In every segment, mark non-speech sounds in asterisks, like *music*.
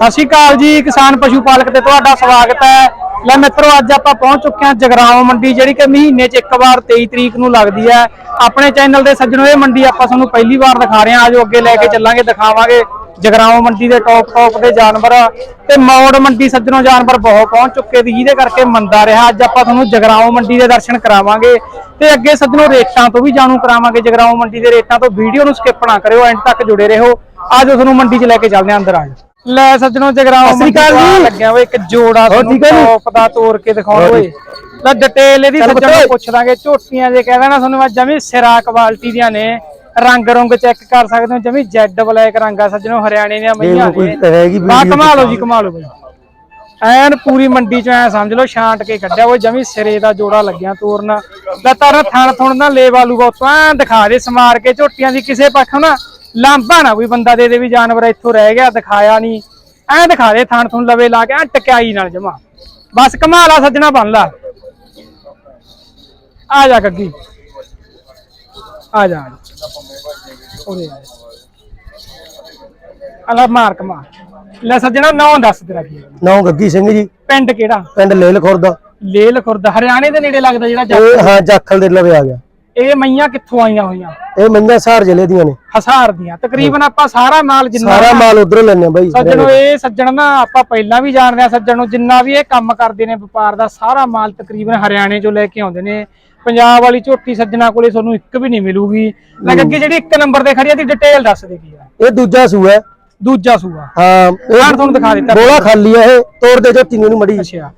ਸਤਿ ਸ਼੍ਰੀ ਅਕਾਲ ਜੀ, ਕਿਸਾਨ ਪਸ਼ੂ ਪਾਲਕ ਤੇ ਤੁਹਾਡਾ ਸਵਾਗਤ ਹੈ। ਲੈ ਮਿੱਤਰੋ, ਅੱਜ ਆਪਾਂ ਪਹੁੰਚ ਚੁੱਕੇ ਹਾਂ ਜਗਰਾਉਂ ਮੰਡੀ, ਜਿਹੜੀ ਕਿ ਮਹੀਨੇ 'ਚ ਇੱਕ ਵਾਰ 23 ਤਰੀਕ ਨੂੰ ਲੱਗਦੀ ਹੈ। ਆਪਣੇ ਚੈਨਲ ਦੇ ਸੱਜਣੋ, ਇਹ ਮੰਡੀ ਆਪਾਂ ਤੁਹਾਨੂੰ ਪਹਿਲੀ ਵਾਰ ਦਿਖਾ ਰਹੇ ਹਾਂ। ਆਜੋ ਅੱਗੇ ਲੈ ਕੇ ਚੱਲਾਂਗੇ, ਦਿਖਾਵਾਂਗੇ ਜਗਰਾਉਂ ਮੰਡੀ ਦੇ ਟੌਪ ਟੌਪ ਦੇ ਜਾਨਵਰ। ਤੇ ਮੌੜ ਮੰਡੀ ਸੱਜਣੋ, ਜਾਨਵਰ ਬਹੁਤ ਪਹੁੰਚ ਚੁੱਕੇ ਸੀ, ਜਿਹਦੇ ਕਰਕੇ ਮੰਦਾ ਰਿਹਾ। ਅੱਜ ਆਪਾਂ ਤੁਹਾਨੂੰ ਜਗਰਾਉਂ ਮੰਡੀ ਦੇ ਦਰਸ਼ਨ ਕਰਾਵਾਂਗੇ। ਤੇ ਅੱਗੇ ਸੱਜਣੋ, ਰੇਟਾਂ ਤੋਂ ਵੀ ਜਾਣੂ ਕਰਾਵਾਂਗੇ ਜਗਰਾਉਂ ਮੰਡੀ ਦੇ ਰੇਟਾਂ ਤੋਂ। ਵੀਡੀਓ ਨੂੰ ਸਕਿਪ ਨਾ ਕਰਿਓ ਐਂਡ ਤੱਕ ਜੁੜੇ ਰਹੋ। ਆਜੋ ਤੁਹਾਨੂੰ ਮੰਡੀ 'ਚ ਲੈ ਕੇ ਚੱਲਦੇ ਹਾਂ, ਅੰਦਰ ਆਜੋ ਲੈ ਸੱਜਣੋ ਜਗਰਾਉਂ ਸਤਿ ਸ਼੍ਰੀ ਅਕਾਲ ਮੰਡੀ ਜੀ। ਲੱਗਿਆ ਓਏ ਇੱਕ ਜੋੜਾ ਤੁਹਾਨੂੰ ਠੀਕ ਹੈ ਜੀ? ਟੌਪ ਦਾ ਤੋੜ ਕੇ ਦਿਖਾਉਣ ਹੋਰ ਓਏ। ਲੈ ਡਿਟੇਲ ਇਹਦੀ ਚੱਲ ਸੱਜਣੋ। ਪੁੱਛ ਦਾਂਗੇ। ਝੋਟੀਆਂ ਜੇ ਕਹਿ ਦੇਣਾ ਤੁਹਾਨੂੰ ਅੱਜ ਜਮੀ ਸਿਰਾ ਕੁਆਲਿਟੀ ਦੀਆਂ ਨੇ। ਰੰਗ ਰੰਗ ਚੈੱਕ ਕਰ ਸਕਦੇ ਹੋ ਜਮੀ ਜੈਡ ਬਲੈਕ ਰੰਗ ਆ ਸੱਜਣੋ ਹਰਿਆਣੇ ਦੀਆਂ ਮਈਆਂ ਕੋਈ ਨੇ। ਬਾ ਵੀਡੀਓ ਕਮਾ ਲਓ ਜੀ ਕਮਾ ਲਓ ਬਈ ਐਨ ਪੂਰੀ ਮੰਡੀ ਚ ਐ ਸਮਝ ਲਓ ਛਾਂਟ ਕੇ ਕੱਢਿਆ। ਉਹ ਜਮੀ ਸਿਰੇ ਦਾ ਜੋੜਾ ਲੱਗਿਆ ਤੋਰਨ ਲੈ ਤਾਰ ਥਣ ਥੁਣ ਨਾ ਲੈ ਵਾਲੂ ਬਹੁਤ ਐ ਦਿਖਾ ਦੇ ਸਮਾਰ ਕੇ ਝੋਟੀਆਂ ਦੀ ਕਿਸੇ ਪੱਖੋਂ ਨਾ। ਲਾਂਭਾ ਨਾ ਕੋਈ ਬੰਦਾ ਦੇ ਦੇ ਵੀ ਜਾਨਵਰ ਇੱਥੋਂ ਰਹਿ ਗਿਆ ਦਿਖਾਇਆ ਨਹੀਂ। ਐ ਦਿਖਾ ਦੇ ਥਣ ਥੁਣ ਲਵੇ ਲਾ ਕੇ ਐ ਟਕਿਆਈ ਨਾਲ ਜਮਾ। ਬਸ ਕਮਾਲਾ ਸੱਜਣਾ ਬਣ ਲਾ। ਆ ਜਾ ਗੱਗੀ। ਆ ਜਾ। ਅਲਾ ਮਾਰ ਕਮਾ ਲੈ ਸੱਜਣਾ ਨਾਂ ਦੱਸ ਤੇਰਾ ਕੀ ਹੈ? ਨਾਮ ਗੱਗੀ ਸਿੰਘ ਜੀ। ਪਿੰਡ ਕਿਹੜਾ? ਪਿੰਡ ਲੇਲ ਖੁਰਦਾ ਲੇਲ ਖੁਰਦ ਹਰਿਆਣੇ ਦੇ ਨੇੜੇ ਲੱਗਦਾ ਜਿਹੜਾ ਜੱਟ ਇਹ ਹਾਂ ਜਾਖਲ ਦੇ ਲਵੇ ਆ ਗਿਆ। ਇਹ ਮਈਆਂ ਕਿੱਥੋਂ ਆਈਆਂ ਹੋਈਆਂ? ਇਹ ਮੰਝਾ ਸਾਰ ਜ਼ਿਲ੍ਹੇ ਦੀਆਂ ਨੇ। ਹਸਾਰ ਦੀਆਂ। ਤਕਰੀਬਨ ਆਪਾਂ ਸਾਰਾ ਮਾਲ ਜਿੰਨਾ ਸਾਰਾ ਮਾਲ ਉਧਰੋਂ ਲੈਣੇ ਬਾਈ ਸੱਜਣੋ ਇਹ ਸੱਜਣ ਨਾ ਆਪਾਂ ਪਹਿਲਾਂ ਵੀ ਜਾਣਦੇ ਆ ਸੱਜਣ ਜਿੰਨਾ ਵੀ ਇਹ ਕੰਮ ਕਰਦੇ ਨੇ ਵਪਾਰ ਦਾ ਸਾਰਾ ਮਾਲ ਤਕਰੀਬਨ ਹਰਿਆਣੇ ਚੋਂ ਲੈ ਕੇ ਆਉਂਦੇ ਨੇ। ਪੰਜਾਬ ਵਾਲੀ ਝੋਟੀ ਸੱਜਣਾ ਕੋਲੇ ਤੁਹਾਨੂੰ ਇੱਕ ਵੀ ਨਹੀਂ ਮਿਲੂਗੀ। ਲੈ ਅੱਗੇ ਜਿਹੜੀ ਇੱਕ ਨੰਬਰ ਤੇ ਖੜੀ ਆ ਦੀ ਡਿਟੇਲ ਦੱਸ ਦੇ ਕੀ ਆ। ਇਹ ਦੂਜਾ ਸੂਆ ਹੈ। ਦੂਜਾ ਸੂਆ। ਹਾਂ ਆਹ ਤੁਹਾਨੂੰ ਦਿਖਾ ਦਿੱਤਾ। ਬੋਲਾ ਖਾਲੀ ਹੈ ਇਹ ਤੋੜ ਦੇ ਝੋਟੀ ਨੂੰ ਮੜੀ। ਅੱਛਾ।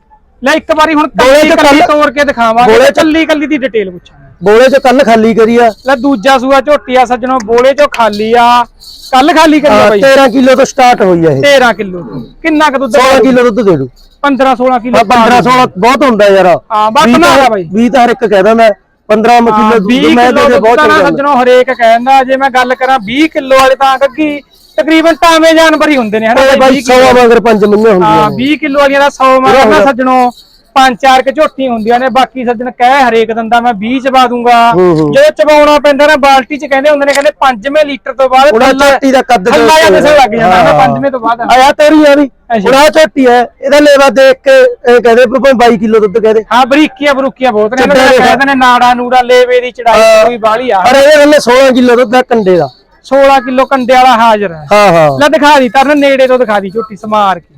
ਲੈ ਇੱਕ ਵਾਰੀ ਹੁਣ ਕੱਲੀ ਕੱਲੀ ਤੋੜ ਕੇ ਦਿਖਾਵਾਂਗੇ। ਕੱਲੀ ਕੱਲੀ ਦੀ ਡਿਟੇਲ ਪੁੱਛਾਂਗੇ। ਬੋਲੇ ਚ ਕੱਲ ਖਾਲੀ ਕਰੀ ਆ। ਲੈ ਦੂਜਾ ਸੂਆ ਝੋਟੀ ਆ ਸੱਜਣੋ ਬੋਲੇ ਚੋਂ ਖਾਲੀ ਆ। ਕੱਲ ਖਾਲੀ ਕਰੀ ਆ ਹਾਂ, ਬਾਈ। 13 ਕਿਲੋ ਤੋਂ ਸਟਾਰਟ ਹੋਈ ਹੈ ਇਹ। 13 ਕਿਲੋ ਕਿੰਨਾ ਕੁ ਦੁੱਧ 16 ਕਿਲੋ ਦੁੱਧ ਦੇ ਦੂ 15 16 ਕਿਲੋ 15 16 ਬਹੁਤ ਹੁੰਦਾ ਯਾਰ। ਹਾਂ, ਬਸ ਵੀਹ ਬਣਾ ਤਾਂ- ਲਿਆ ਬਾਈ। ਵੀਹ ਤਾਂ ਹਰ ਇੱਕ ਕਹਿਦਾ ਮੈਂ। 15 ਕਿਲੋ 20 ਦੁੱਧ ਮੈਂ ਕਿਲੋ ਦੇ ਦੁੱਧ ਬਹੁਤ ਤਾਂ ਚੰਗਾ। ਸੱਜਣੋ ਹਰੇਕ ਕਹਿੰਦਾ ਜੇ ਮੈਂ ਗੱਲ ਕਰਾਂ 20 ਕਿਲੋ ਵਾਲੇ ਤਾਂ ਗੱਗੀ ਤਕਰੀਬਨ ਟਾਵੇਂ ਜਾਨਵਰ ਹੀ ਹੁੰਦੇ ਨੇ ਹਨਾ ਬਾਈ 100 ਮਗਰ ਪੰਜ ਮੰਗੀਆਂ ਹਾਂ ਹੁੰਦੀਆਂ 20 ਕਿਲੋ ਵਾਲੀਆਂ ਦਾ 100 ਮਾਰਨਾ। ਸੱਜਣੋ। ਪੰਜ ਚਾਰ ਕੇ ਝੋਟੀ ਹੁੰਦੀਆਂ ਨੇ ਬਾਕੀ ਸੱਜਣ ਕਹਿ ਹਰੇਕ ਦੰਦਾ ਮੈਂ 20 ਚਬਾ ਦੂੰਗਾ। ਜਦੋਂ ਚਬਾਉਣਾ ਪੈਂਦਾ ਨਾ ਬਾਲਟੀ ਚ ਕਹਿੰਦੇ ਹੁੰਦੇ ਨੇ ਕਹਿੰਦੇ 5ਵੇਂ ਲੀਟਰ ਤੋਂ ਬਾਅਦ ਥੱਲੇ- ਝੋਟੀ ਦਾ ਕੱਦ ਥੱਲਾ ਜਾਂ ਦਿਸਣ ਲੱਗ ਜਾਂਦਾ ਨਾ ਹਾਂ। 5ਵੇਂ ਤੋਂ ਬਾਅਦ। ਆਇਆ ਤੇਰੀ ਆ ਵੀ। ਅੱਛਾ। ਹੁਣ ਆਹ ਝੋਟੀ ਹੈ ਇਹਦਾ ਲੇਵਾ ਦੇਖ ਕੇ ਇਹ ਕਹਦੇ ਵੀ ਭਾਵੇਂ 22 ਕਿਲੋ ਦੁੱਧ ਕਹਦੇ ਹਾਂ ਬਰੀਕੀਆਂ ਬਰੂਕੀਆਂ ਬਹੁਤ ਨੇ ਇਹਨਾਂ ਦੇ। ਕਹਿੰਦੇ ਨੇ ਨਾੜਾ ਨੂੜਾ ਲੇਵੇ ਦੀ ਚੜਾਈ ਕੋਈ ਬਾਲੀ ਆ। ਪਰ ਇਹਦੇ ਥੱਲੇ 16 ਕਿਲੋ ਦੁੱਧ ਹੈ ਕੰਡੇ ਦਾ। 16 ਕਿਲੋ ਕੰਡੇ ਵਾਲਾ ਹਾਜ਼ਰ ਹੈ। ਹਾਂ ਹਾਂ। ਲੈ ਦਿਖਾ ਦੀ ਤਰਨ ਨੇੜੇ ਤੋਂ ਦਿਖਾ ਦੀ ਝੋਟੀ ਸਮਾਰ ਕੇ।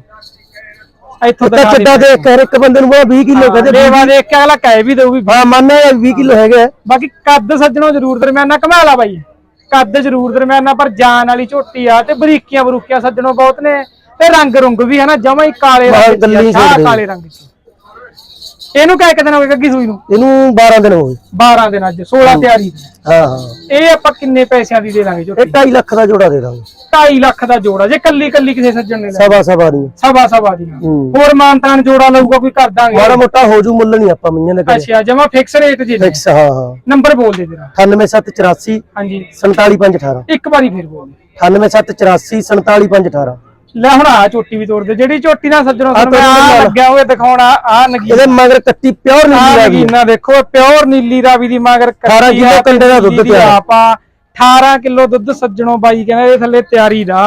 ਇੱਥੋਂ ਤਾਂ ਚੱਡਾ ਦੇਖ ਕੇ ਇੱਕ ਬੰਦੇ ਨੂੰ ਉਹ 20 ਕਿਲੋ ਕਹਦੇ ਲੇਵਾ ਦੇਖ ਕੇ ਅਗਲਾ ਕਹਿ ਵੀ ਦਊ ਵੀ ਹਾਂ ਮੰਨਿਆ 20 ਕਿਲੋ ਹੈਗਾ। ਬਾਕੀ ਕੱਦ ਸੱਜਣੋ ਜ਼ਰੂਰ ਦਰਮਿਆਨਾ ਕਮਾ ਲਾ ਬਾਈ ਕੱਦ ਜ਼ਰੂਰ ਦਰਮਿਆਨਾ ਪਰ ਜਾਨ ਵਾਲੀ ਝੋਟੀ ਆ ਤੇ ਬਰੀਕੀਆਂ ਬਰੂਕੀਆਂ ਸੱਜਣੋ ਬਹੁਤ ਨੇ ਤੇ ਰੰਗ ਰੁੰਗ ਵੀ ਹੈ ਨਾ ਜਮਾ ਹੀ ਕਾਲੇ ਰੰਗ ਆ, ਦੇ। ਕਾਲੇ ਰੰਗ ਦੀ ਇਹਨੂੰ ਕਹਿ ਕਿਤੇ ਨਾ ਹੋਵੇ ਗੱਗੀ ਸੂਈ ਨੂੰ? ਇਹਨੂੰ 12 ਦਿਨ ਹੋ ਗਏ। 12 ਦਿਨ ਅੱਜ 16 ਤਿਆਰੀ। ਹਾਂ ਹਾਂ। ਇਹ ਆਪਾਂ ਕਿੰਨੇ ਪੈਸਿਆਂ ਦੀ ਦੇ ਇਹ ਝੋਟੀ? 2.5 ਲੱਖ ਦਾ ਜੋੜਾ ਦੇ ਦਾਂਗੇ। 2.5 ਲੱਖ ਦਾ ਜੋੜਾ ਜੇ ਕੱਲੀ ਕੱਲੀ ਕਿਸੇ ਸੱਜਣ ਨੇ ਲੈ ਸਵਾ ਸਵਾ ਦੀ। ਸਵਾ ਸਵਾ ਦੀ। ਹੂੰ। ਹੋਰ ਮਾਨਤਾਨ ਜੋੜਾ ਲਊਗਾ ਕੋਈ ਕਰ ਦਾਂਗੇ। ਮਾੜਾ ਮੋਟਾ ਹੋ ਜੂ ਮੁੱਲ ਨਹੀਂ ਆਪਾਂ ਮੀਆਂ ਦੇ ਕਰੇ ਅੱਛਾ ਜਮਾ ਫਿਕਸ ਰੇਟ ਜੀ ਨੇ। ਫਿਕਸ ਹਾਂ ਹਾਂ। ਨੰਬਰ ਬੋਲ ਦੇ ਤੇਰਾ। 98784 ਹਾਂਜੀ। 47518 ਇੱਕ ਵਾਰੀ ਫਿਰ ਬੋਲ। ਦੇ 98784 47518 ਲੈ ਹੁਣ ਆ ਝੋਟੀ ਵੀ ਤੋੜ ਦੇ ਜਿਹੜੀ ਝੋਟੀ ਨਾਲ ਸੱਜਣੋ ਤੁਹਾਨੂੰ ਆ ਨਾਲ। ਲੱਗਿਆ ਹੋਇਆ ਦਿਖਾਉਣਾ ਆ ਨਗੀ ਇਹਦੇ ਮਗਰ ਕੱਟੀ ਪਿਓਰ ਨਹੀਂ ਲੱਗੀ ਨਗੀਨਾ ਦੇਖੋ ਪਿਓਰ ਨੀਲੀ ਰਾਵੀ ਦੀ ਮਗਰ 18 ਕੱਟੀ ਕਿੱਲੋ ਆ ਤੇ ਕੰਡੇ ਦਾ ਦੁੱਧ ਨੀਲੀ ਦੀ ਤਿਆਰ ਆ। ਆਪ ਆ 18 ਕਿਲੋ ਦੁੱਧ ਸੱਜਣੋ ਬਾਈ ਕਹਿੰਦਾ ਇਹਦੇ ਥੱਲੇ ਤਿਆਰੀ ਦਾ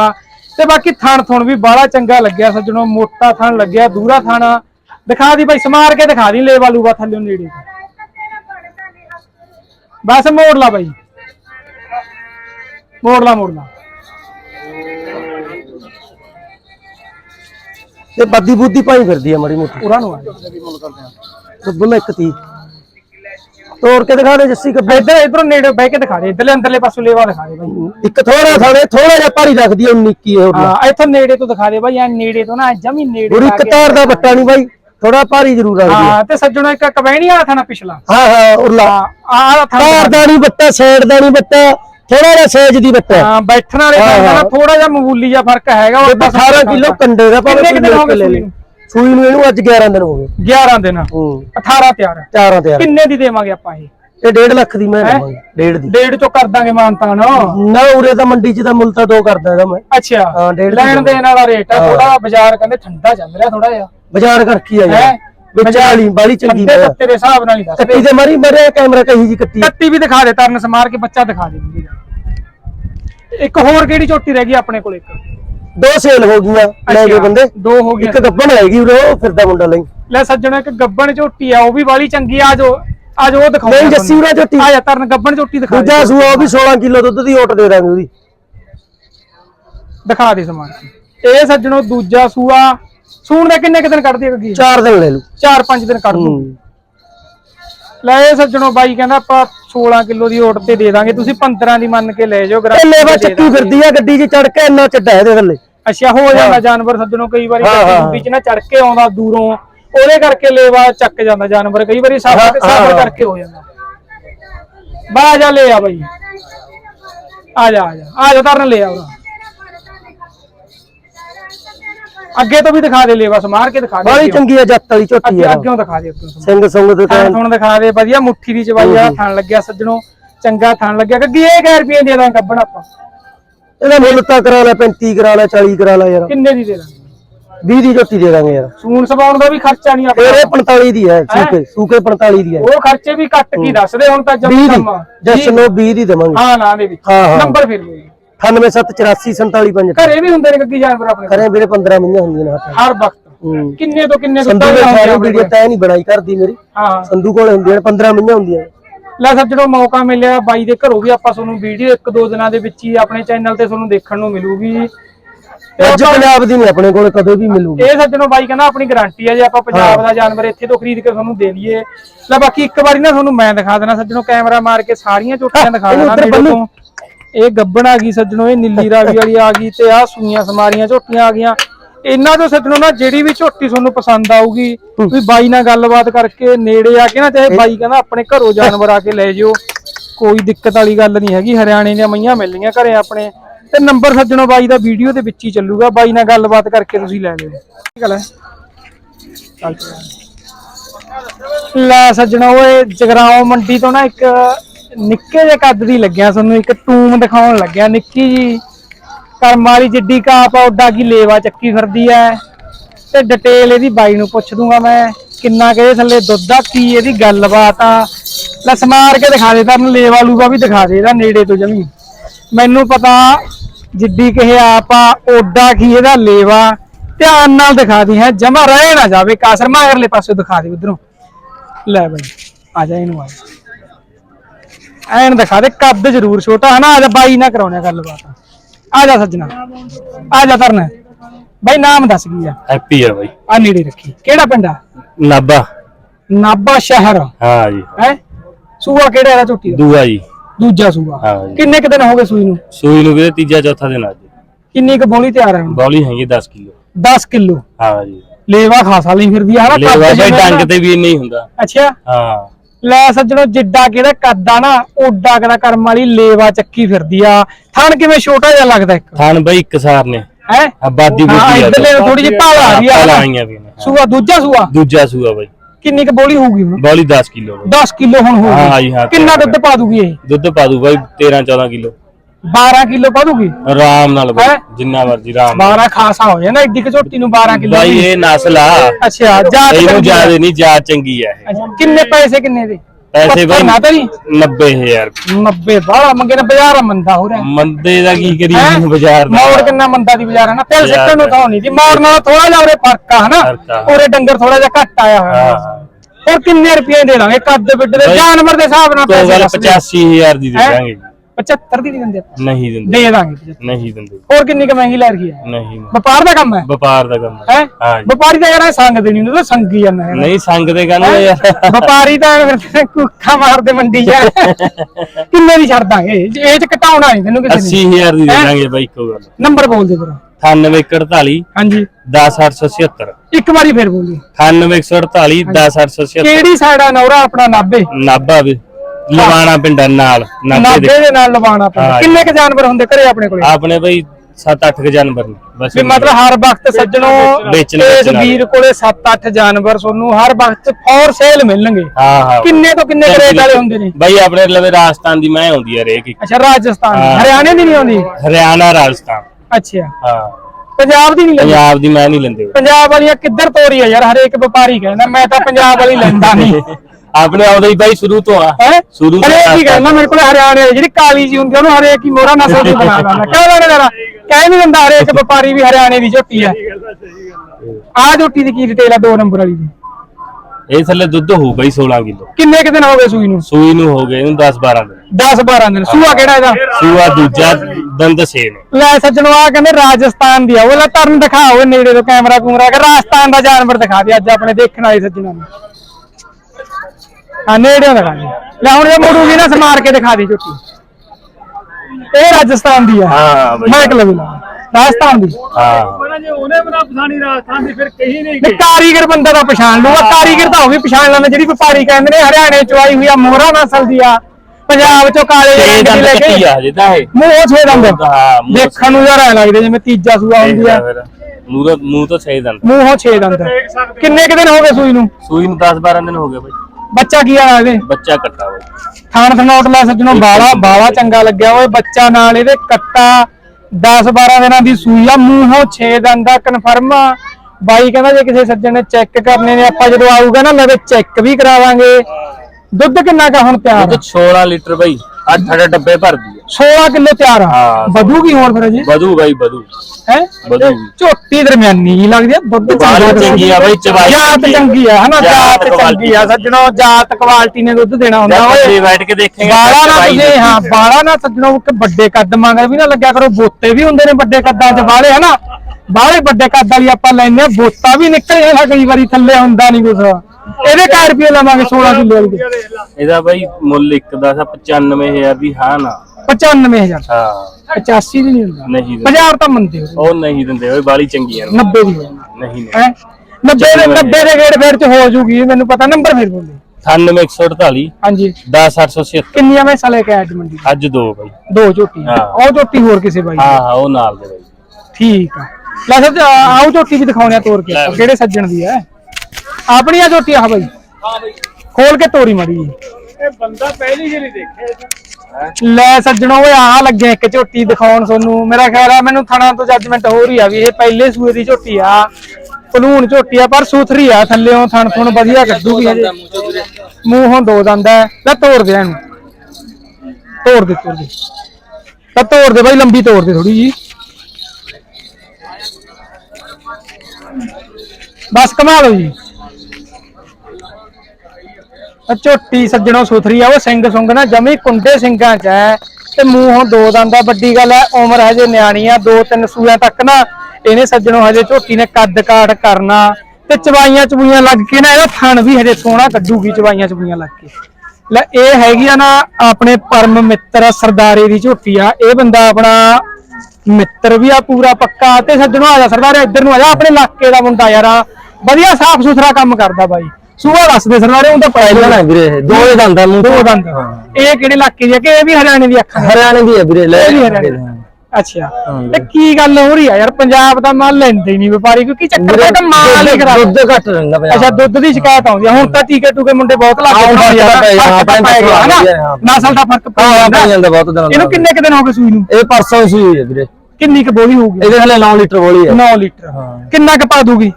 ਤੇ ਬਾਕੀ ਥਣ ਥੁਣ ਵੀ ਬਾਹਲਾ ਚੰਗਾ ਲੱਗਿਆ ਸੱਜਣੋ ਮੋਟਾ ਥਣ ਲੱਗਿਆ ਦੂਰਾ ਥਣ ਦਿਖਾ ਦੀ ਬਾਈ ਸਮਾਰ ਕੇ ਦਿਖਾ ਦੀ ਲੇਵਾ ਲੂਵਾ ਥੱਲੇ ਨੇੜੇ। ਬਸ ਮੋੜ ਲਾ ਬਾਈ ਮੋੜ ਲਾ ਮੋੜ ਲਾ ਤੇ ਬੱਦੀ ਬੁੱਦੀ ਪਾਈ ਫਿਰਦੀ ਆ ਮੜੀ ਮੋਟੀ। ਪੂਰਾ ਨੂੰ ਆ। ਦੁੱਧ ਮੈਂ ਇੱਕ ਤੀ। ਤੋੜ ਕੇ ਦਿਖਾ ਦੇ ਜੱਸੀ ਕੱਬੇ ਇੱਧਰ ਇਧਰੋਂ ਨੇੜੇ ਬਹਿ ਕੇ ਦਿਖਾ ਦੇ। ਇਧਰਲੇ ਅੰਦਰਲੇ ਪਾਸੋਂ ਲੇਵਾ ਦਿਖਾ ਦੇ ਬਾਈ। ਇੱਕ ਥੋੜਾ ਥਾਣੇ ਥੋੜਾ ਜਿਹਾ ਭਾਰੀ ਰੱਖਦੀ ਆ 19 ਕੀ ਹੋਰ ਹਾਂ ਇੱਥੋਂ ਨੇੜੇ ਤੋਂ ਦਿਖਾ ਦੇ ਬਾਈ ਐ ਨੇੜੇ ਤੋਂ ਨਾ ਜਮੀ ਨੇੜੇ ਲਾ ਇੱਕ ਤਾਰ ਦਾ ਬੱਟਾ ਨਹੀਂ ਬਾਈ ਥੋੜਾ ਭਾਰੀ ਜ਼ਰੂਰ ਆ। ਹਾਂ ਤੇ ਸੱਜਣੋ ਇੱਕ ਕਬੈਣੀ ਵਾਲਾ ਥਾ ਨਾ ਪਿਛਲਾ। ਹਾਂ ਹਾਂ ਉਰਲਾ। ਆ ਥਾ ਤਾਰ ਦਾ ਨਹੀਂ ਬੱਟਾ ਸਾਈਡ ਦਾ ਨਹੀਂ ਬੱਟਾ ਥੋੜਾ ਜਿਹਾ ਸੇਜ ਦੀ ਬੱਟਾ ਹਾਂ। ਬੈਠਣ ਵਾਲੇ ਦਾ। ਥੋੜਾ ਜਿਹਾ ਮਾਮੂਲੀ ਜਿਹਾ ਫ਼ਰਕ ਹੈਗਾ ਉਹ ਤੇ 18 ਕਿਲੋ ਕੰਡੇ ਦਾ ਕਿੰਨੇ ਕੁ ਦਿਨ ਹੋ ਗਏ ਲੈ ਸੂਈ ਲੈ। ਨੂੰ? ਸੂਈ ਨੂੰ ਇਹਨੂੰ ਅੱਜ 11 ਦਿਨ ਹੋ ਗਏ। 11 ਦਿਨ। ਹੂੰ। 18 ਤਿਆਰ। ਚਾਰਾਂ ਤੇ ਕਿੰਨੇ ਦੀ ਦੇਵਾਂਗੇ ਆਪਾਂ ਇਹ? ਇਹ 1.5 ਲੱਖ ਦੀ ਮੈਂ ਲਵਾਂਗਾ ਡੇਢ ਦੀ। ਡੇਢ ਚੋਂ ਕਰ ਦਾਂਗੇ ਮਾਨਤਾਨ। ਨਾ ਉਰੇ ਤਾਂ ਮੰਡੀ 'ਚ ਤਾਂ ਮੁੱਲ ਤਾਂ ਦੋ ਕਰਦਾ ਹੈਗਾ ਮੈਂ। ਅੱਛਾ। ਹਾਂ, ਡੇਢ ਦੀ ਲੈਣ ਦੇਣ ਵਾਲਾ ਰੇਟ ਹੈ। ਥੋੜਾ ਬਾਜ਼ਾਰ ਕਹਿੰਦੇ ਠੰਡਾ ਚੱਲ ਰਿਹਾ ਥੋੜਾ ਜਿਹਾ। ਬਾਜ਼ਾਰ ਕਰਕੇ ਆ ਯਾਰ। ਵਿੱਚ ਵਾਲੀ ਬਾਲੀ ਚੰਗੀ ਮੈਂ। ਦੇ ਹਿਸਾਬ ਨਾਲ ਹੀ ਦੱਸ ਕੱਟੀ ਤੇ ਮਾਰੀ ਮਰੇ ਕੈਮਰਾ ਕਹੀ ਜੀ ਕੱਟੀ। ਕੱਟੀ ਵੀ ਦਿਖਾ ਦੇ ਤਰਨ ਸਮਾਰ ਕੇ ਬੱਚਾ ਦਿਖਾ ਦੇ। ਇੱਕ ਹੋਰ ਕਿਹੜੀ ਝੋਟੀ ਰਹਿ ਗਈ ਆਪਣੇ ਕੋਲ ਇੱਕ? ਦੋ ਸੇਲ ਹੋ ਗਈਆਂ ਲੈ ਗਏ ਬੰਦੇ। ਦੋ ਹੋ ਗਏ ਇੱਕ ਗੱਬਣ ਹੈਗੀ ਉਹ ਫਿਰਦਾ ਮੁੰਡਾ ਲਈ। ਲੈ ਸੱਜਣੋ ਇੱਕ ਗੱਬਣ ਝੋਟੀ ਆ ਉਹ ਵੀ ਵਾਲੀ ਚੰਗੀ ਆ ਜੋ ਆ ਜੋ ਉਹ ਦਿਖਾਉਂਦਾ ਨਹੀਂ ਜੱਸੀ ਉਰਾ ਝੋਟੀ। ਆ ਜਾ ਤਰਨ ਗੱਬਣ ਝੋਟੀ ਦਿਖਾ ਦੂਜਾ ਸੂਆ ਉਹ ਵੀ 16 ਕਿਲੋ ਦੁੱਧ ਦੀ ਓਟ ਦੇ ਦਾਂਗੇ ਉਹਦੀ। ਦਿਖਾ ਦੇ ਸਮਾਨ। ਇਹ ਸੱਜਣੋ ਦੂਜਾ ਸੂਆ ਸੂਣ ਦੇ ਕਿੰਨੇ ਕੁ ਦਿਨ ਕੱਢਦੀ ਹੈ ਗੱਗੀ? ਚਾਰ ਦਿਨ ਲੈ ਲੂ 4-5 ਦਿਨ ਕੱਢ ਹੂੰ। ਲੈ ਸੱਜਣੋ ਬਾਈ ਕਹਿੰਦਾ ਆਪਾਂ 16 ਕਿਲੋ ਦੀ ਓਟ ਤੇ ਦੇ ਦਾਂਗੇ ਤੁਸੀਂ 15 ਦੀ ਮੰਨ ਕੇ ਲੈ ਜਾਓ ਗਰਾ ਇਹ ਲੇਵਾ ਚੱਕੀ ਫਿਰਦੀ ਆ ਗੱਡੀ 'ਚ ਚੜ ਕੇ ਇੰਨਾ ਚੱਡਾ ਇਹਦੇ ਥੱਲੇ। ਅੱਛਾ ਹੋ ਜਾਂਦਾ ਜਾਨਵਰ ਸੱਜਣੋ ਕਈ ਵਾਰੀ ਗੱਡੀ ਚ ਨਾ ਚੜ ਕੇ ਆਉਂਦਾ ਦੂਰੋਂ ਉਹਦੇ ਕਰਕੇ ਲੇਵਾ ਚੱਕ ਜਾਂਦਾ ਜਾਨਵਰ ਕਈ ਵਾਰੀ ਸਾਫਰ ਸਾਫਰ। ਕਰਕੇ ਹੋ ਜਾਂਦਾ। ਬਾ ਜਾ ਲੈ ਆ ਬਾਈ। ਆ ਜਾ ਆ ਜਾ ਆ ਜਾ ਤਰਨ ਲੈ ਆ ਉਹਦਾ। ਅੱਗੇ ਤੋਂ ਵੀ ਦਿਖਾ ਦੇ ਲੈ ਬਸ ਮਾਰ ਕੇ ਦਿਖਾ ਦੇ ਬੜੀ ਚੰਗੀ ਹੈ ਜੱਤ ਵਾਲੀ ਝੋਟੀ ਹੈ ਅੱਗੇ ਦਿਖਾ ਦੇ ਸਿੰਘ ਸੰਗ ਦੇ ਤਾਂ ਹੁਣ ਦਿਖਾ ਦੇ ਵਧੀਆ ਮੁੱਠੀ ਦੀ ਚਵਾਈ ਆ ਥਣ ਲੱਗਿਆ ਸੱਜਣੋ ਚੰਗਾ ਥਣ ਲੱਗਿਆ। ਗੱਗੀ 1000 ਰੁਪਏ ਦੇ ਦਾਂ ਗੱਬਣ ਆਪਾਂ? ਇਹਦਾ ਮੁੱਲ ਤਾਂ ਕਰਾ ਲੈ 35 ਕਰਾ ਲੈ 40 ਕਰਾ ਲੈ ਯਾਰ। ਕਿੰਨੇ ਦੀ ਦੇ ਦਾਂ 20 ਦੀ ਜੋਤੀ ਦੇ ਦਾਂਗੇ ਯਾਰ। ਸੂਨ ਸਵਾਉਣ ਦਾ ਵੀ ਖਰਚਾ ਨਹੀਂ ਆਪਣਾ। ਇਹ 45 ਦੀ ਹੈ ਸੂਕੇ ਸੂਕੇ 45 ਦੀ ਹੈ। ਉਹ ਖਰਚੇ ਵੀ ਕੱਟ ਕੀ ਦੱਸਦੇ ਹੁਣ ਤਾਂ ਜਮਾ। ਜਸ਼ਨ ਨੂੰ 20 ਦੀ ਦੇਵਾਂਗੇ। ਹਾਂ ਨਾ ਦੇ ਵਿੱਚ ਨੰਬਰ ਫਿਰ ਲਈ ਹੁੰਦੇ ਨੇ ਗੱਗੀ ਜਾਨਵਰ ਆਪਣੇ ਘਰੇ ਵੀਰੇ 15 ਲੈ ਸਰ ਜਦੋਂ ਮੌਕਾ ਮਿਲਿਆ ਬਾਈ ਦੇ ਘਰੋਂ ਵੀ ਆਪਾਂ ਤੁਹਾਨੂੰ ਵੀਡੀਓ ਇੱਕ ਦੋ ਦਿਨਾਂ ਦੇ ਵਿੱਚ ਹੀ ਆਪਣੇ ਚੈਨਲ ਤੇ ਤੁਹਾਨੂੰ ਦੇਖਣ ਨੂੰ ਮਿਲੂਗੀ ਤੇ ਅੱਜ ਪੰਜਾਬ ਦੀ ਨਹੀਂ ਆਪਣੇ ਕੋਲ ਕਦੇ ਵੀ ਮਿਲੂਗੀ ਇਹ ਸੱਜਣੋ ਬਾਈ ਕਹਿੰਦਾ ਆਪਣੀ ਗਾਰੰਟੀ ਆ ਜੇ ਆਪਾਂ ਪੰਜਾਬ ਦਾ ਜਾਨਵਰ ਇੱਥੇ ਤੋਂ ਖਰੀਦ ਕੇ ਤੁਹਾਨੂੰ ਦੇ ਦਈਏ ਲੈ ਬਾਕੀ ਇੱਕ ਵਾਰੀ ਨਾ ਤੁਹਾਨੂੰ ਮੈਂ ਦਿਖਾ ਦੇਣਾ ਸੱਜਣੋ ਕੈਮਰਾ ਮਾਰ ਕੇ ਸਾਰੀਆਂ ਚੋਟੀਆਂ ਦਿਖਾ ਦੇਣਾ ਮੇਰੇ ਤੋਂ ਇਹ ਗੱਬਣ ਆ ਗਈ ਸੱਜਣੋ, ਇਹ ਨੀਲੀ ਰਾਵੀ ਵਾਲੀ ਆ ਗਈ ਤੇ ਆ ਸੂਈਆਂ ਸਮਾਰੀਆਂ, ਝੋਟੀਆਂ ਆ ਗਈਆਂ। ਇਹਨਾਂ ਤੋਂ ਸੱਜਣੋ ਨਾ ਜਿਹੜੀ ਵੀ ਝੋਟੀ ਤੁਹਾਨੂੰ ਪਸੰਦ ਆਊਗੀ ਤੁਸੀਂ ਬਾਈ ਨਾਲ ਗੱਲਬਾਤ ਕਰਕੇ ਨੇੜੇ ਆ ਕੇ ਨਾ, ਚਾਹੇ ਬਾਈ ਕਹਿੰਦਾ ਆਪਣੇ ਘਰੋਂ ਜਾਨਵਰ ਆ ਕੇ ਲੈ ਜਿਓ, ਕੋਈ ਦਿੱਕਤ ਵਾਲੀ ਗੱਲ ਨਹੀਂ ਹੈਗੀ, ਹਰਿਆਣੇ ਦੀਆਂ ਮਈਆਂ ਮਿਲਣੀਆਂ ਘਰੇ ਆਪਣੇ। ਤੇ ਨੰਬਰ ਸੱਜਣੋ ਬਾਈ ਦਾ ਵੀਡੀਓ ਦੇ ਵਿੱਚ ਹੀ ਚੱਲੂਗਾ, ਬਾਈ ਨਾਲ ਗੱਲਬਾਤ ਕਰਕੇ ਤੁਸੀਂ ਲੈ ਲਿਓ। ਕੀ ਹੈ? ਚੱਲ। ਲੈ ਸੱਜਣੋ ਓਏ, ਜਗਰਾਉਂ ਮੰਡੀ ਤੋਂ ਨਾ ਇੱਕ ਨਿੱਕੇ ਜਿਹੇ ਕੱਦ ਦੀ ਲੱਗਿਆ ਤੁਹਾਨੂੰ, ਇੱਕ ਟੂਮ ਦਿਖਾਉਣ ਲੱਗਿਆ, ਨਿੱਕੀ ਜੀ ਕਰਮ ਵਾਲੀ ਜਿੱਡੀ ਕਾਪ ਆ ਓਡਾ ਕੀ ਲੇਵਾ ਚੱਕੀ ਫਿਰਦੀ ਐ। ਤੇ ਡਿਟੇਲ ਇਹਦੀ ਬਾਈ ਨੂੰ ਪੁੱਛ ਦੂੰਗਾ ਮੈਂ, ਕਿੰਨਾ ਕਿ ਇਹਦੇ ਥੱਲੇ ਦੁੱਧ ਆ, ਕੀ ਇਹਦੀ ਗੱਲਬਾਤ ਆ। ਲੈ ਸਮਾਰ ਕੇ ਦਿਖਾ ਦੇ, ਤੁਹਾਨੂੰ ਲੇਵਾ ਲੂਗਾ ਵੀ ਦਿਖਾ ਦੇ ਇਹਦਾ ਨੇੜੇ ਤੋਂ ਜਮੀ। ਮੈਨੂੰ ਪਤਾ ਜਿੱਡੀ ਕਹੇ ਆਪ ਆ ਓਡਾ ਕੀ ਇਹਦਾ ਲੇਵਾ। ਧਿਆਨ ਨਾਲ ਦਿਖਾ ਦੀ ਹੈ, ਜਮਾ ਰਹਿ ਨਾ ਜਾਵੇ ਕਾਸਰ ਮਾਗਰਲੇ ਪਾਸੇ ਦਿਖਾ ਦੇ ਉਧਰੋਂ। ਲੈ ਬਾਈ, ਆ ਜਾ ਇਹਨੂੰ ਆ ਜਾ। ਐਨ ਦਿਖਾ ਦੇ ਕੱਦ ਜ਼ਰੂਰ ਛੋਟਾ ਹੈ ਨਾ ਆ ਜਾ ਬਾਈ ਨਾ ਕਰਾਉਣਾ ਗੱਲਬਾਤ। ਆ ਜਾ ਸੱਜਣਾ ਆ ਜਾ ਤਰਨ ਬਾਈ ਨਾਮ ਦੱਸ ਕੀ ਆ? ਹੈਪੀ ਹੈ ਬਾਈ। ਆ ਨੇੜੇ ਰੱਖੀ। ਕਿਹੜਾ ਪਿੰਡ ਆ? ਨਾਬਾ ਨਾਬਾ ਸ਼ਹਿਰ। ਹਾਂ ਜੀ। ਹੈ? ਸੂਆ ਕਿਹੜਾ ਇਹਦਾ ਝੋਟੀ ਦਾ? ਦੂਆ ਜੀ। ਦੂਜਾ ਸੂਆ। ਹਾਂ ਜੀ। ਕਿੰਨੇ ਕੁ ਦਿਨ ਹੋ ਗਏ ਸੂਈ ਨੂੰ? ਸੂਈ ਨੂੰ ਵੀਰੇ ਤੀਜਾ ਚੌਥਾ ਦਿਨ ਅੱਜ ਕਿੰਨੀ ਕੁ ਬੋਲੀ ਤਿਆਰ ਹੈ ਹੁਣ? ਬੌਲੀ ਹੈਗੀ 10 ਕਿਲੋ। 10 ਕਿਲੋ। ਹਾਂ ਜੀ। ਲੇਵਾ ਖਾਸਾ ਲਈ ਫਿਰਦੀ ਆ ਹਨਾ ਲੈ ਕੱਦ ਬਾਈ ਜਿਵੇਂ ਡੰਗ ਤੇ ਵੀ ਨਹੀਂ ਹੁੰਦਾ। ਅੱਛਾ। ਹਾਂ। ਲੈ ਸੱਜਣੋ ਜਿੱਡਾ ਕਿਹਦਾ ਕੱਦ ਆ ਨਾ ਓਡਾ ਕਿਹਦਾ ਕਰਮ ਵਾਲੀ ਲੇਵਾ ਚੱਕੀ ਫਿਰਦੀ ਆ। ਥਣ ਕਿਵੇਂ ਛੋਟਾ ਜਿਹਾ ਲੱਗਦਾ ਇੱਕ? ਥਾਨ ਬਾਈ ਇੱਕਸਾਰ ਨੇ। ਹੈ? ਆਬਾਦੀ ਹਾਂ ਬੁੱਧੀ ਆ ਇਧਰਲੇ ਥੋੜੀ ਜਿਹੀ ਭਾਲ ਆ ਰਹੀ ਆ। ਆਈਆਂ ਵੀ ਨੇ। ਹਾਂ। ਸੂਆ ਦੂਜਾ ਸੂਆ? ਦੂਜਾ ਸੂਆ ਬਾਈ। ਕਿੰਨੀ ਕੁ ਬੋਲੀ ਹੋਊਗੀ ਹੁਣ? ਬੌਲੀ 10 ਕਿਲੋ 10 ਕਿਲੋ ਹੁਣ ਹਾਂ ਹੋਊਗੀ ਜੀ, ਹਾਂ, ਕਿੰਨਾ ਦੁੱਧ ਪਾ ਦੂਗੀ ਇਹ? ਦੁੱਧ ਪਾ ਦੂ ਬਾਈ 13 14 ਕਿਲੋ। 12 ਕਿਲੋ ਪਾ ਦੂਗੀ ਆਰਾਮ ਨਾਲ ਹੈਂ? ਜਿੰਨਾ ਮਰਜ਼ੀ ਆਰਾਮ ਨਾਲ। 12 ਖਾਸਾ ਹੋ ਜਾਂਦਾ ਏਡੀ ਕੁ ਝੋਟੀ ਨੂੰ 12 ਕਿਲੋ ਬਾਈ ਇਹ ਨਸਲ ਆ। ਅੱਛਾ ਜਾਤ ਇਹਨੂੰ ਚੰਗੀ ਆ। ਜ਼ਿਆਦਾ ਨਹੀਂ ਜਾਤ ਚੰਗੀ ਆ ਇਹ। ਅੱਛਾ, ਕਿੰਨੇ ਪੈਸੇ ਕਿੰਨੇ ਦੇ? ਪੈਸੇ ਬਾਈ ਨਾ ਤਾਂ ਨਹੀਂ? 90000 90 ਬਾਹਲਾ ਮੰਗੇ ਨਾ ਬਾਜ਼ਾਰ ਮੰਦਾ ਹੋ ਰਿਹਾ। ਮੰਦੇ ਦਾ ਕੀ ਹੈਂ? ਕਰੀਏ ਬਾਜ਼ਾਰ ਦਾ? ਮੋੜ ਕਿੰਨਾ ਮੰਦਾ ਦੀ ਬਾਜ਼ਾਰ ਹੈ ਨਾ ਤਿਲ ਬਾਜ਼ਾਰ ਸਿੱਟਣ ਨੂੰ ਤਾਂ ਨਹੀਂ ਦੀ ਮੋੜ ਨਾਲ ਥੋੜਾ ਜਿਹਾ ਉਰੇ ਫ਼ਰਕ ਆ ਹਨਾ? ਆ। ਉਰੇ ਡੰਗਰ ਥੋੜਾ ਜਿਹਾ ਘੱਟ ਆਇਆ ਹੋਇਆ। ਹਾਂ। ਹੋਰ ਕਿੰਨੇ ਰੁਪਏ ਦੇ ਦਾਂਗੇ ਕੱਦ ਬਿੱਡ ਦੇ? ਬਾਈ, ਜਾਨਵਰ ਦੇ ਹਿਸਾਬ ਨਾਲ ਪੈਸੇ ਗੱਲ ਦੱਸ ਦੇ। 85000 ਦੀ ਦੇ ਹੈਂ? ਦਾਂਗੇ। ਜੀ 75 ਦੀ ਨਹੀਂ ਦਿੰਦੇ ਆਪਾਂ। ਨਹੀਂ ਦਿੰਦੇ। ਦੇ ਦਾਂਗੇ 75 ਨਹੀਂ ਦਿੰਦੇ। ਹੋਰ ਕਿੰਨੀ ਕੁ ਮਹਿੰਗੀ ਲੈ ਰਹੀ ਹੈ? ਨਹੀਂ ਵਪਾਰ ਦਾ ਕੰਮ ਹੈ? ਵਪਾਰ ਦਾ ਕੰਮ ਹੈ। ਹੈ? ਹਾਂ ਜੀ। ਵਪਾਰੀ ਤਾਂ ਯਾਰ ਸੰਗ ਦੇਣੀ ਉਹਨੂੰ ਤਾਂ ਸੰਗੀ ਜਾਂਦਾ ਹੈ ਨਹੀਂ ਸੰਗ ਦੇ ਕਹਿੰਦੇ ਯਾਰ। ਵਪਾਰੀ ਤਾਂ ਫਿਰ ਕੁੱਖਾ ਮਾਰਦੇ ਮੰਡੀ ਜਾ ਕਿੰਨੇ ਦੀ ਛੱਡ ਦਾਂਗੇ? ਇਹ ਚ ਘਟਾਉਣਾ ਨਹੀਂ ਤੈਨੂੰ ਕਿਸੇ ਨੇ। 80000 ਦੀ ਦੇ? ਦਾਂਗੇ ਬਾਈ ਇੱਕੋ ਗੱਲ। ਨੰਬਰ ਬੋਲ ਦੇ ਫਿਰ। 9848 ਹਾਂਜੀ। 10877 ਇੱਕ ਵਾਰੀ ਫਿਰ ਬੋਲ। ਦੇ 9848 10877 ਕਿਹੜੀ ਸਾਈਡ ਆ ਨੌਰਾ ਆਪਣਾ ਨਾਬੇ ਨਾਭਾ ਵੀ। ਲਵਾਣਾ ਪਿੰਡਾਂ ਨਾਲ ਨਾਭੇ ਦੇ ਦੇ ਨਾਲ ਲਵਾਣਾ ਪੈਂਦਾ ਹਾਂ। ਕਿੰਨੇ ਕ ਜਾਨਵਰ ਹੁੰਦੇ ਘਰੇ ਆਪਣੇ ਕੋਲੇ? ਆਪਣੇ ਬਈ 7-8 ਕੇ ਜਾਨਵਰ ਨੇ ਬਸ ਵੀ ਮਤਲਬ ਹਰ ਵਕਤ ਸੱਜਣੋ ਵੇਚਣ- ਇਸ ਵੇਚਣ ਵਾਲੇ। ਵੀਰ ਕੋਲੇ 7-8 ਜਾਨਵਰ ਤੁਹਾਨੂੰ ਹਰ ਵਕਤ ਫੋਰ ਸੇਲ ਮਿਲਣਗੇ। ਹਾਂ ਹਾਂ। ਕਿੰਨੇ ਤੋਂ ਕਿੰਨੇ ਰੇਟ ਵਾਲੇ ਹੁੰਦੇ ਨੇ? ਬਾਈ ਆਪਣੇ ਲਵੇ ਰਾਜਸਥਾਨ ਦੀ ਮੈਂ ਆਉਂਦੀ ਆ ਰੇਕ ਇੱਕ। ਅੱਛਾ ਰਾਜਸਥਾਨ ਦੀ। ਹਾਂ। ਹਰਿਆਣੇ ਦੀ ਨਹੀਂ ਆਉਂਦੀ? ਹਰਿਆਣਾ ਰਾਜਸਥਾਨ। ਅੱਛਾ। ਹਾਂ। ਪੰਜਾਬ ਦੀ ਨਹੀਂ ਲੈਂਦੀ? ਪੰਜਾਬ ਦੀ ਮੈਂ ਨਹੀਂ ਲੈਂਦੇ। ਪੰਜਾਬ ਵਾਲੀਆਂ ਕਿੱਧਰ ਤੋਰੀ ਆ ਯਾਰ ਹਰੇਕ ਵਪਾਰੀ ਕਹਿੰਦਾ ਮੈਂ ਤਾਂ ਪੰਜਾਬ ਵਾਲੀ ਲੈਂਦਾ ਨਹੀਂ। *laughs* ਆਪਣੇ ਆਉਂਦਾ ਹੀ ਬਾਈ ਸ਼ੁਰੂ ਤੋਂ ਆ। ਹੈ? ਸ਼ੁਰੂ ਤੋਂ ਹਰੇਕ ਹੀ ਕਹਿੰਦਾ ਮੇਰੇ ਕੋਲ ਹਰਿਆਣੇ ਵਾਲੀ ਜਿਹੜੀ ਕਾਲੀ ਜੀ ਹੁੰਦੀ ਆ, ਉਹਨੂੰ ਹਰੇਕ ਹੀ ਮੋਰਾ ਨਸਲ ਦੀ ਬਣਾ ਦਿੰਦਾ। ਕਹਿੰਦਾ ਨੇ ਜਰਾ ਕਹਿ ਨਹੀਂ ਦਿੰਦਾ ਹਰੇਕ ਵਪਾਰੀ ਵੀ ਹਰਿਆਣੇ ਦੀ ਝੋਟੀ ਹੈ ਆਹ ਝੋਟੀ ਦੀ ਕੀ ਡਿਟੇਲ ਆ 2 ਨੰਬਰ ਵਾਲੀ ਦੀ? ਇਹ ਥੱਲੇ ਦੁੱਧ ਹੋਊ ਬਈ 16 ਕਿਲੋ। ਕਿੰਨੇ ਕੁ ਦਿਨ ਹੋ ਗਏ ਸੂਈ ਨੂੰ? ਸੂਈ ਨੂੰ ਹੋ ਗਏ ਇਹਨੂੰ 10 12 ਦਿਨ। 10 12 ਦਿਨ। ਸੂਆ ਕਿਹੜਾ ਇਹਦਾ? ਸੂਆ ਦੂਜਾ ਦੰਦ ਸੇ ਨੇ ਲੈ ਸੱਜਣੋ ਆ ਕਹਿੰਦੇ ਰਾਜਸਥਾਨ ਦੀ ਆ। ਉਹ ਲੈ ਤਰਨ ਦਿਖਾਓ ਨੇੜੇ ਤੋਂ ਕੈਮਰਾ ਕੂਮਰਾ ਕਿ ਰਾਜਸਥਾਨ ਦਾ ਜਾਨਵਰ ਦਿਖਾ ਦੇ ਅੱਜ ਆਪਣੇ ਦੇਖਣ ਵਾਲੇ ਸੱਜਣਾਂ ਨੂੰ। ਹਾਂ ਨੇੜੇ ਦਿਖਾ ਦੇ ਲੈ ਹੁਣ ਇਹ ਮੋੜੂਗੀ ਨਾ ਸਮਾਰ ਕੇ ਦਿਖਾ ਦੇ ਝੋਟੀ। ਇਹ ਰਾਜਸਥਾਨ ਦੀ ਆ। ਹਾਂ ਬਈ। ਮੈਂ ਕਲਬ ਰਾਜਸਥਾਨ ਦੀ। ਹਾਂ। ਉਹਨੇ ਬਣਾ ਪਛਾਣੀ ਰਾਜਸਥਾਨ ਦੀ ਫਿਰ ਕਹੀ ਨਹੀਂ ਤੇ ਕਾਰੀਗਰ ਬੰਦਾ ਤਾਂ ਪਛਾਣ ਲੂਗਾ ਕਾਰੀਗਰ ਤਾਂ ਉਹ ਵੀ ਪਛਾਣ ਲੈਂਦਾ ਜਿਹੜੀ ਵਪਾਰੀ ਕਹਿੰਦੇ ਨੇ ਹਰਿਆਣੇ ਚੋਂ ਆਈ ਹੋਈ ਆ ਮੋਹਰਾ ਨਸਲ ਦੀ ਆ। ਪੰਜਾਬ ਚੋਂ ਕਾਲੇ ਜਿਹੇ ਰੰਗ ਦੀ ਦੰਦ ਲੈ ਕੱਟੀ ਕੇ ਆ ਜਿੱਦਾਂ ਇਹ। ਮੂੰਹ ਛੇ ਦੰਦ। ਹਾਂ ਮੂੰਹ ਦੇਖਣ ਨੂੰ ਯਾਰ ਐ ਲੱਗਦੇ ਜਿਵੇਂ ਤੀਜਾ ਸੂਆ ਹੁੰਦੀ ਆ। ਮੂੰਹ ਤੋਂ ਮੂੰਹ ਤੋਂ ਛੇ ਦੰਦ। ਮੂੰਹੋਂ ਛੇ ਦੰਦ ਕਿੰਨੇ ਕੁ ਦਿਨ ਹੋ ਗਏ ਸੂਈ ਨੂੰ? ਸੂਈ ਨੂੰ 10 12 ਦਿਨ ਹੋ ਗਏ ਬਈ। ਬੱਚਾ ਕੀ ਆ ਇਹਦੇ? ਬੱਚਾ ਕੱਟਾ ਬਈ ਥਾਣ ਥਨੋਟ ਲੈ ਸੱਜਣੋ ਬਾਲਾ ਬਾਲਾ ਚੰਗਾ ਲੱਗਿਆ ਓਏ ਬੱਚਾ ਨਾਲ ਇਹਦੇ ਕੱਟਾ। 10 12 ਦਿਨਾਂ ਦੀ ਸੂਈ ਆ ਮੂੰਹੋਂ 6 ਦੰਦ ਦਾ ਕਨਫਰਮ ਆ। ਬਾਈ ਕਹਿੰਦਾ ਜੇ ਕਿਸੇ ਸੱਜਣ ਨੇ ਚੈੱਕ ਕਰਨੇ ਨੇ ਆਪਾਂ ਜਦੋਂ ਆਊਗਾ ਨਾ ਲਵੇ ਚੈੱਕ ਵੀ ਕਰਾਵਾਂਗੇ। ਦੁੱਧ ਕਿੰਨਾ ਕਾ ਹੁਣ ਤਿਆਰ? ਦੁੱਧ 16 ਲੀਟਰ ਬਈ। ਅੱਠ ਅੱਠ ਡੱਬੇ ਭਰਦੀ ਆ। 16 ਕਿਲੋ ਤਿਆਰ ਆ। ਹਾਂ। ਵਧੂਗੀ ਹੋਰ ਫਿਰ ਜੀ ਵਧੂ ਬਾਈ ਵਧੂ। ਹੈ? ਵਧੂਗੀ। ਝੋਟੀ ਦਰਮਿਆਨੀ ਜੀ ਲੱਗਦੀ ਆ ਦੁੱਧ ਚੰਗਾ ਚੰਗੀ ਆ ਬਈ, ਚਵਾਈ ਜਾਤ ਚੰਗੀ ਆ। ਚੰਗੀ ਆ ਹਨਾ? ਜਾਤ ਜਾਤ ਚੰਗੀ ਆ। ਸੱਜਣੋ ਜਾਤ ਕੁਆਲਿਟੀ ਨੇ ਦੁੱਧ ਦੇਣਾ ਹੁੰਦਾ। ਓਏ ਤੁਸੀਂ ਬੈਠ ਕੇ ਦੇਖੇਗਾ ਬਾਲਾ ਨਾ ਤੁਸੀਂ ਹਾਂ ਬਾਲਾ ਨਾ ਸੱਜਣੋ ਇੱਕ ਵੱਡੇ ਕੱਦ ਮੰਗਦੇ ਵੀ ਨਾ ਲੱਗਿਆ ਕਰੋ। ਬੋਤੇ ਵੀ ਹੁੰਦੇ ਨੇ ਵੱਡੇ ਕੱਦਾਂ 'ਚ ਬਾਲੇ ਹਨਾ? ਬਾਲੇ ਵੱਡੇ ਕੱਦ ਵਾਲੀ ਆਪਾਂ ਲੈਨੇ ਆ। ਬੋਤਾ ਵੀ ਨਿਕਲ ਜਾਂਦਾ ਕਈ ਵਾਰੀ ਥੱਲੇ ਹੁੰਦਾ ਨਹੀਂ ਕੁਛ। ਇਹਦੇ ਕਾ ਰੁਪਏ ਲਵਾਂਗੇ 16 ਕਿਲੋ ਦੇ। ਇਹਦਾ ਬਾਈ ਮੁੱਲ ਇੱਕ ਦਾ ਸਾ 95000 ਦੀ ਹਾਂ ਨਾ। 95000 ਹਾਂ। 85 ਦੀ ਨਹੀਂ ਹੁੰਦਾ। ਨਹੀਂ ਦਿੰਦੇ। 50 ਤਾਂ ਮੰਨਦੇ ਹੋ। ਉਹ ਨਹੀਂ ਦਿੰਦੇ ਓਏ ਬਾਲੀ ਚੰਗੀ ਆ 90 ਦੀ ਨਹੀਂ ਨਹੀਂ। ਹੈ? 90 ਦੇ 90 ਦੇ ਗੇੜ ਫੇਰ ਚ ਹੋ ਜੂਗੀ ਮੈਨੂੰ ਪਤਾ ਨੰਬਰ ਫੇਰ ਬੋਲੇ। 98148 ਹਾਂਜੀ। 10876 ਕਿੰਨੀਆਂ ਮੈਸਾਂ ਲੈ ਕੇ ਆਇਆ ਅੱਜ ਮੰਡੀ? ਅੱਜ ਦੋ ਬਾਈ। ਦੋ ਝੋਟੀ। ਉਹ ਝੋਟੀ ਹੋਰ ਕਿਸੇ ਬਾਈ ਹਾਂ। ਹਾਂ ਉਹ ਨਾਲ ਦੇ ਬਾਈ। ਠੀਕ ਆ। ਲੈ ਸਰ ਆਓ ਝੋਟੀ ਵੀ ਦਿਖਾਉਣੇ ਆ ਤੋੜ ਕੇ ਕਿਹੜੇ ਸੱਜਣ ਦੀ ਹੈ? ਆਪਣੀ ਆ ਝੋਟੀ ਆ ਬਾਈ। ਹਾਂ ਬਈ। ਖੋਲ ਕੇ ਤੋਰੀ ਮੜੀ ਇਹ ਬੰਦਾ ਪਹਿਲੀ ਜਿਹੜੀ ਦੇਖਿਆ ਲੈ ਸੱਜਣੋ ਓਏ ਆ ਲੱਗਿਆ ਇੱਕ ਝੋਟੀ ਦਿਖਾਉਣ ਤੁਹਾਨੂੰ। ਮੇਰਾ ਖਿਆਲ ਆ ਮੈਨੂੰ ਥਣਾ ਤੋਂ ਜੱਜਮੈਂਟ ਹੋ ਰਹੀ ਆ ਵੀ ਇਹ ਪਹਿਲੇ ਸੂਏ ਦੀ ਝੋਟੀ ਆ। ਪਲੂਣ ਝੋਟੀ ਆ ਪਰ ਸੁਥਰੀ ਆ ਥੱਲੇੋਂ। ਥਣ ਥੁਣ ਵਧੀਆ ਕੱਢੂਗੀ ਹਜੇ। ਮੂੰਹੋਂ ਦੋ ਦੰਦ ਹੈ। ਲੈ ਤੋੜ ਦੇ ਇਹਨੂੰ। ਤੋੜ ਦੇ ਤੋੜ ਦੇ। ਤਾਂ ਤੋੜ ਦੇ ਬਾਈ ਲੰਬੀ ਤੋੜ ਦੇ ਥੋੜੀ ਜੀ। ਬਸ ਕਮਾ ਲਓ ਜੀ। ਝੋਟੀ ਸੱਜਣੋਂ ਸੁਥਰੀ ਆ, ਉਹ ਸਿੰਘ ਸੁੰਗ ਨਾ ਜਮੀ ਕੁੰਡੇ ਸਿੰਘਾਂ ਚ ਹੈ ਤੇ ਮੂੰਹੋਂ ਦੋ ਦੰਦ ਵੱਡੀ ਗੱਲ ਹੈ ਉਮਰ ਹਜੇ ਨਿਆਣੀ ਆ, ਦੋ ਤਿੰਨ ਸੂਆਂ ਤੱਕ ਨਾ, ਇਹਨੇ ਸੱਜਣੋਂ ਹਜੇ ਝੋਟੀ ਨੇ ਕੱਦ ਕਾਟ ਕਰਨਾ। ਤੇ ਚਵਾਈਆਂ ਚਬੂਈਆਂ ਲੱਗ ਕੇ ਨਾ, ਇਹਦਾ ਥਣ ਵੀ ਹਜੇ ਸੋਹਣਾ ਕੱਢੂਗੀ ਚਵਾਈਆਂ ਚਬੂਈਆਂ ਲੱਗ ਕੇ। ਲੈ, ਇਹ ਹੈਗੀ ਆ ਨਾ ਆਪਣੇ ਪਰਮ ਮਿੱਤਰ ਸਰਦਾਰੇ ਦੀ ਝੋਟੀ ਆ। ਇਹ ਬੰਦਾ ਆਪਣਾ ਮਿੱਤਰ ਵੀ ਆ ਪੂਰਾ ਪੱਕਾ, ਤੇ ਸੱਜਣੋਂ ਆ ਜਾ ਸਰਦਾਰੇ, ਇੱਧਰ ਨੂੰ ਆ ਜਾ, ਆਪਣੇ ਇਲਾਕੇ ਦਾ ਮੁੰਡਾ ਯਾਰ ਆ। ਵਧੀਆ ਸਾਫ਼ ਸੁਥਰਾ ਕੰਮ ਕਰਦਾ ਬਾਈ। ਸੂਆ ਦੱਸ ਦੇ ਸਰਦਾਰੇ ਉਹ ਤਾਂ ਪਹਿਲਾਂ ਨਾ ਵੀਰੇ ਦੋ ਹੀ ਦੰਦ ਆ ਮੂੰਹ ਦੋ। ਦੰਦ। ਇਹ ਕਿਹੜੇ ਇਲਾਕੇ ਦੀ ਆ ਕਿ ਇਹ ਵੀ ਹਰਿਆਣੇ ਦੀ ਅੱਖ ਹਰਿਆਣੇ ਦੀ ਹੈ ਵੀਰੇ ਲੈ ਦੀ। ਅੱਛਾ। ਤੇ ਕੀ ਗੱਲ ਹੋ ਰਹੀ ਆ ਯਾਰ ਪੰਜਾਬ ਦਾ ਮਾਲ ਲੈਂਦੇ ਹੀ ਨਹੀਂ ਵਪਾਰੀ ਕਿਉਂਕਿ ਚੱਕਰ ਤਾਂ ਮਾਲ ਹੀ ਖਰਾਬ ਦੁੱਧ ਘੱਟ ਰਹਿੰਦਾ ਪਿਆ ਅੱਛਾ ਦੁੱਧ ਦੀ ਸ਼ਿਕਾਇਤ ਆਉਂਦੀ ਆ। ਹੁਣ ਤਾਂ ਟੀਕੇ ਟੂਕੇ ਮੁੰਡੇ ਬਹੁਤ ਲੱਗ ਹਾਂ, ਗਏ ਫ਼ਰਕ ਤਾਂ ਪੈ ਗਿਆ, ਫ਼ਰਕ ਤਾਂ ਪੈ ਗਿਆ। ਹਨਾ ਹਾਂ। ਨਸਲ ਦਾ ਫ਼ਰਕ ਪੈ ਹਾਂ ਜਾਂਦਾ। ਬਹੁਤ ਦਿਨਾਂ ਇਹਨੂੰ ਕਿੰਨੇ ਕੁ ਦਿਨ ਹੋ ਗਏ ਸੂਈ ਨੂੰ? ਇਹ ਪਰਸੋਂ ਹੀ ਸੂਈ ਹੈ ਵੀਰੇ। ਕਿੰਨੀ ਕੁ ਬੋਲੀ ਹੋਊਗੀ? ਇਹਦੇ ਹਲੇ 9 ਲੀਟਰ ਬੋਲੀ ਹੈ 9 ਲੀਟਰ। ਕਿੰਨਾ ਕੁ ਪਾ ਦੂਗੀ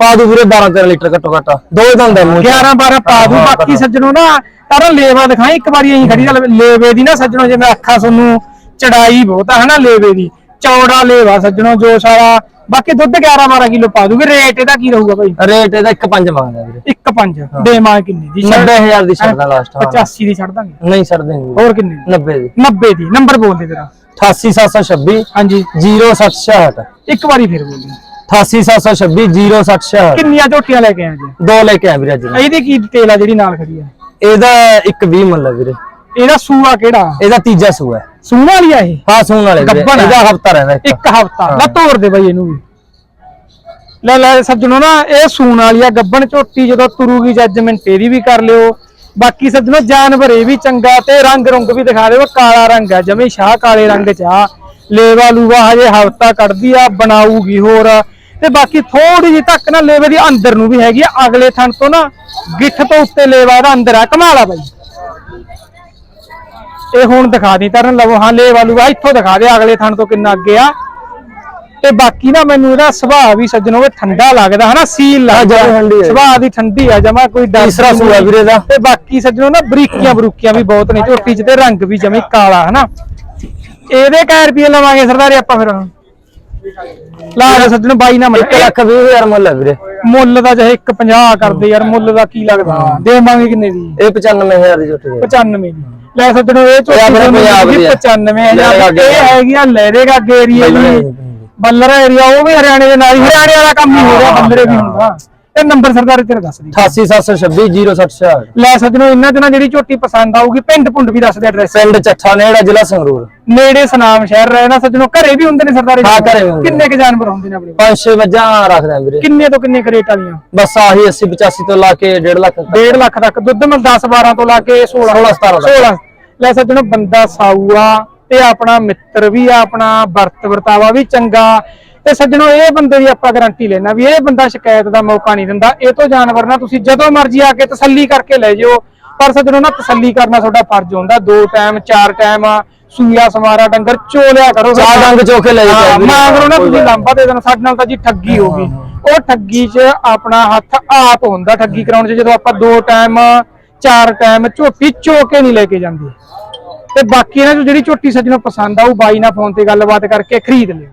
ਪਾ ਦੂ ਵੀਰੇ 12 13 ਲੀਟਰ ਘੱਟੋ ਘੱਟ। ਦੋ ਦੰਦ ਮੂੰਹ 'ਚ। 11 12 ਪਾ ਦੂ। ਬਾਕੀ ਸੱਜਣੋ ਨਾ ਤਾਰਾ ਲੇਵਾ ਦਿਖਾਈ ਇੱਕ ਵਾਰੀ ਅਸੀਂ ਖੜੀ ਗੱਲ ਲੇਵੇ ਦੀ ਨਾ ਸੱਜਣੋ ਜਿਵੇਂ ਅੱਖਾਂ ਤੁਹਾਨੂੰ ਚੜਾਈ ਬਹੁਤ ਆ ਹਨਾ ਲੇਵੇ ਦੀ। ਚੌੜਾ ਲੇਵਾ ਸੱਜਣੋ ਜੋ ਸਾਰਾ ਬਾਕੀ ਦੁੱਧ 11 12 ਕਿਲੋ ਪਾ ਦੂਗੇ ਰੇਟ ਇਹਦਾ ਕੀ ਰਹੂਗਾ ਭਾਈ? ਰੇਟ ਇਹਦਾ 1.5 ਮੰਗਦਾ ਵੀਰੇ। 1.5 ਦੇਵਾਂ ਕਿੰਨੀ ਦੀ? 90000 ਦੀ ਛੱਡਦਾ ਲਾਸਟ 85 ਦੀ ਛੱਡ ਦਾਂਗੇ। ਨਹੀਂ ਛੱਡ ਦੇਂਗੇ ਹੋਰ ਕਿੰਨੀ 90 ਦੀ। 90 ਦੀ। ਨੰਬਰ ਬੋਲ ਦੇ ਤੇਰਾ। 88726 ਹਾਂਜੀ। 0766 ਇੱਕ ਵਾਰੀ ਫਿਰ ਬੋਲੀ 88726 0766 ਕਿੰਨੀਆਂ ਝੋਟੀਆਂ ਲੈ ਕੇ ਆਏ ਜੀ ਦੋ ਲੈ ਕੇ ਆ ਵੀਰੇ ਅੱਜ ਮੈਂ। ਇਹਦੀ ਕੀ ਡਿਟੇਲ ਆ ਜਿਹੜੀ ਨਾਲ ਖੜੀ ਆ? ਇਹਦਾ ਇੱਕ 20 ਮੁੱਲ ਹੈ ਵੀਰੇ। ਇਹਦਾ ਸੂਆ ਕਿਹੜਾ? ਇਹਦਾ ਤੀਜਾ ਸੂਆ ਹੈ। ਸੂਣ ਵਾਲੀ ਆ ਇਹ? ਹਾਂ ਸੂਣ ਵਾਲੇ ਵੀਰੇ। ਗੱਭਣ ਹੈ। ਇਹਦਾ ਹਫਤਾ ਰਹਿੰਦਾ ਇੱਕ। ਇੱਕ ਹਫਤਾ। ਲੈ ਤੋੜ ਦੇ ਬਾਈ ਇਹਨੂੰ ਵੀ। ਲੈ ਲੈ ਸੱਜਣੋ ਨਾ ਇਹ ਸੂਣ ਵਾਲੀ ਆ। ਗੱਬਣ ਝੋਟੀ ਜਦੋਂ ਤੁਰੂਗੀ ਜੱਜਮੈਂਟ ਇਹਦੀ ਵੀ ਕਰ ਲਿਓ। ਬਾਕੀ ਸੱਜਣੋ ਜਾਨਵਰ ਇਹ ਵੀ ਚੰਗਾ ਤੇ ਰੰਗ ਰੁੰਗ ਵੀ ਦਿਖਾ ਦਿਓ। ਕਾਲਾ ਰੰਗ ਆ ਜਮੇ ਸ਼ਾਹ ਕਾਲੇ ਰੰਗ ਚ ਆ। ਲੇਵਾ ਲੂਵਾ ਹਜੇ ਹਫਤਾ ਕੱਢਦੀ ਆ ਬਣਾਊਗੀ ਹੋਰ। ਤੇ ਬਾਕੀ ਥੋੜੀ ਜਿਹੀ ਤੱਕ ਨਾ ਲੇਵੇ ਦੀ ਅੰਦਰ ਨੂੰ ਵੀ ਹੈਗੀ ਆ ਅਗਲੇ ਥਣ ਤੋਂ ਨਾ ਗਿੱਠ ਤੋਂ ਉੱਤੇ ਲੇਵਾ ਦਾ ਅੰਦਰ ਆ ਕਮਾਲਾ ਬਾਈ। ਇਹ ਹੁਣ ਦਿਖਾ ਦੀ ਤਰਨ ਲਵੋ ਹਾਂ ਲੇਵਾ ਲੂਵਾ ਇੱਥੋਂ ਦਿਖਾ ਦੇ ਅਗਲੇ ਥਣ ਤੋਂ ਕਿੰਨਾ ਅੱਗੇ ਆ। ਤੇ ਬਾਕੀ ਨਾ ਮੈਨੂੰ ਇਹਦਾ ਸੁਭਾਅ ਵੀ ਸੱਜਣੋ ਇਹ ਠੰਡਾ ਲੱਗਦਾ ਹਨਾ ਸੀਲ ਲੱਗਦਾ। ਸੁਭਾਅ ਦੀ ਠੰਡੀ ਆ ਜਮਾ ਕੋਈ ਡਰ ਤੀਸਰਾ ਸੂਆ ਵੀਰੇ ਦਾ। ਤੇ ਬਾਕੀ ਸੱਜਣੋ ਨਾ ਬਰੀਕੀਆਂ ਬਰੂਕੀਆਂ ਵੀ ਬਹੁਤ ਨੇ ਝੋਟੀ 'ਚ ਤੇ ਰੰਗ ਵੀ ਜਮੀ ਕਾਲਾ ਹਨਾ। ਇਹਦੇ ਕੈ ਰੁਪਏ ਲਵਾਂਗੇ ਸਰਦਾਰੇ ਆਪਾਂ ਫਿਰ ਲਾ ਸੱਜਣ ਬਾਈ ਨਾ 1 ਮੱਲੇ ਲੱਖ 20 ਹਜ਼ਾਰ ਮੁੱਲ ਹੈ ਵੀਰੇ। ਮੁੱਲ ਦਾ ਚਾਹੇ 150 ਕਰਦੇ ਯਾਰ ਮੁੱਲ ਦਾ ਕੀ ਲੱਗਦਾ? ਦੇਵਾਂਗੇ ਕਿੰਨੇ ਦੀ? ਇਹ 95000 ਦੀ ਝੋਟੀ ਹੈ 95 ਦੀ। ਲੈ ਸੱਜਣੋ ਇਹ ਝੋਟੀ ਪੰਜਾਬ ਦੀ ਹੈ। 95000 ਲਹਿਰੇ ਇਹ ਹੈਗੀਆਂ ਲਹਿਰੇਗਾ ਏਰੀਆ ਦੀ। ਬੱਲਰ। ਏਰੀਆ ਉਹ ਵੀ ਹਰਿਆਣੇ ਦੇ ਨਾਲ ਹੀ। ਹਰਿਆਣੇ ਵਾਲਾ ਕੰਮ ਹੀ ਹੋ ਰਿਹਾ ਬੱਲਰੇ ਵੀ ਹੁੰਦਾ। ਇਹ ਨੰਬਰ ਸਰਦਾਰ ਤੇਰੇ ਦੱਸ ਦੀ। 88726 0660 ਲੈ ਸੱਜਣੋ ਇਹਨਾਂ ਦਿਨਾਂ ਜਿਹੜੀ ਝੋਟੀ ਪਸੰਦ ਆਊਗੀ ਪਿੰਡ ਪੁੰਡ ਵੀ ਦੱਸ ਦੇ ਐਡਰੈਸ ਪਿੰਡ ਚੱਠਾ ਨੇੜਾ ਜ਼ਿਲ੍ਹਾ ਸੰਗਰੂਰ। ਨੇੜੇ ਸਨਾਮ ਸ਼ਹਿਰ ਰਹਿਣਾ ਸੱਜਣੋ ਘਰੇ ਵੀ ਹੁੰਦੇ ਨੇ ਸਰਦਾਰੀ ਹਾਂ, ਘਰੇ ਵੀ ਹੁੰਦੇ ਕਿੰਨੇ ਕ ਜਾਨਵਰ ਹੁੰਦੇ ਨੇ ਆਪਣੇ ਕੋਲ? ਪੰਜ ਛੇ ਮੱਝਾਂ ਰੱਖਦੇ ਆ ਵੀਰੇ। ਕਿੰਨੇ ਤੋਂ ਕਿੰਨੇ ਕਰੇਟ ਵਾਲੀਆਂ? ਬਸ ਆਹੀ 80 85 ਤੋਂ ਲਾ ਕੇ 1.5 ਲੱਖ ਤੱਕ। 1.5 ਲੱਖ ਤੱਕ। ਦੁੱਧ ਮੈਂ 10 12 ਤੋਂ ਲਾ ਕੇ 16 16, 17 ਤੱਕ। 16 ਲੈ ਸੱਜਣੋ ਬੰਦਾ ਸਾਊ ਆ ਤੇ ਆਪਣਾ ਮਿੱਤਰ ਵੀ ਆ ਆਪਣਾ ਵਰਤ ਵਰਤਾਵਾ ਵੀ ਚੰਗਾ। ਤੇ ਸੱਜਣੋ ਇਹ ਬੰਦੇ ਦੀ ਆਪਾਂ ਗਾਰੰਟੀ ਲੈਣਾ ਵੀ ਇਹ ਬੰਦਾ ਸ਼ਿਕਾਇਤ ਦਾ ਮੌਕਾ ਨਹੀਂ ਦਿੰਦਾ। ਇਹ ਤੋਂ ਜਾਨਵਰ ਨਾ ਤੁਸੀਂ ਜਦੋਂ ਮਰਜ਼ੀ ਆ ਕੇ ਤਸੱਲੀ ਕਰਕੇ ਲੈ ਜਿਓ। ਪਰ ਸੱਜਣੋ ਨਾ ਤਸੱਲੀ ਕਰਨਾ ਤੁਹਾਡਾ ਫਰਜ਼ ਹੁੰਦਾ। ਦੋ ਟਾਈਮ ਚਾਰ ਟਾਈਮ ਸੂਆ ਸਮਾਰਾ ਡੰਗਰ ਚੋਲਿਆ ਕਰੋ। ਚਾਰ ਡੰਗ ਚੋ ਕੇ ਲੈ ਜਾਂਦੇ ਮਾਂ ਕਰੋ ਨਾ ਤੁਸੀਂ ਲਾਂਬਾ ਦੇ ਦੇਣਾ। ਸਾਡੇ ਨਾਲ ਤਾਂ ਜੀ ਠੱਗੀ ਹੋ ਗਈ। ਉਹ ਠੱਗੀ 'ਚ ਆਪਣਾ ਹੱਥ ਆਪ ਹੁੰਦਾ ਠੱਗੀ ਕਰਾਉਣ 'ਚ। ਜਦੋਂ ਆਪਾਂ ਦੋ ਟਾਈਮ ਚਾਰ ਟਾਈਮ ਝੋਟੀ ਚੋ ਕੇ ਨਹੀਂ ਲੈ ਕੇ ਜਾਂਦੇ। ਤੇ ਬਾਕੀ ਇਹਨਾਂ 'ਚੋਂ ਜਿਹੜੀ ਝੋਟੀ ਸੱਜਣੋਂ ਪਸੰਦ ਆਊ ਬਾਈ ਨਾਲ ਫੋਨ ਤੇ ਗੱਲਬਾਤ ਕਰਕੇ ਖਰੀਦ ਲਿਓ।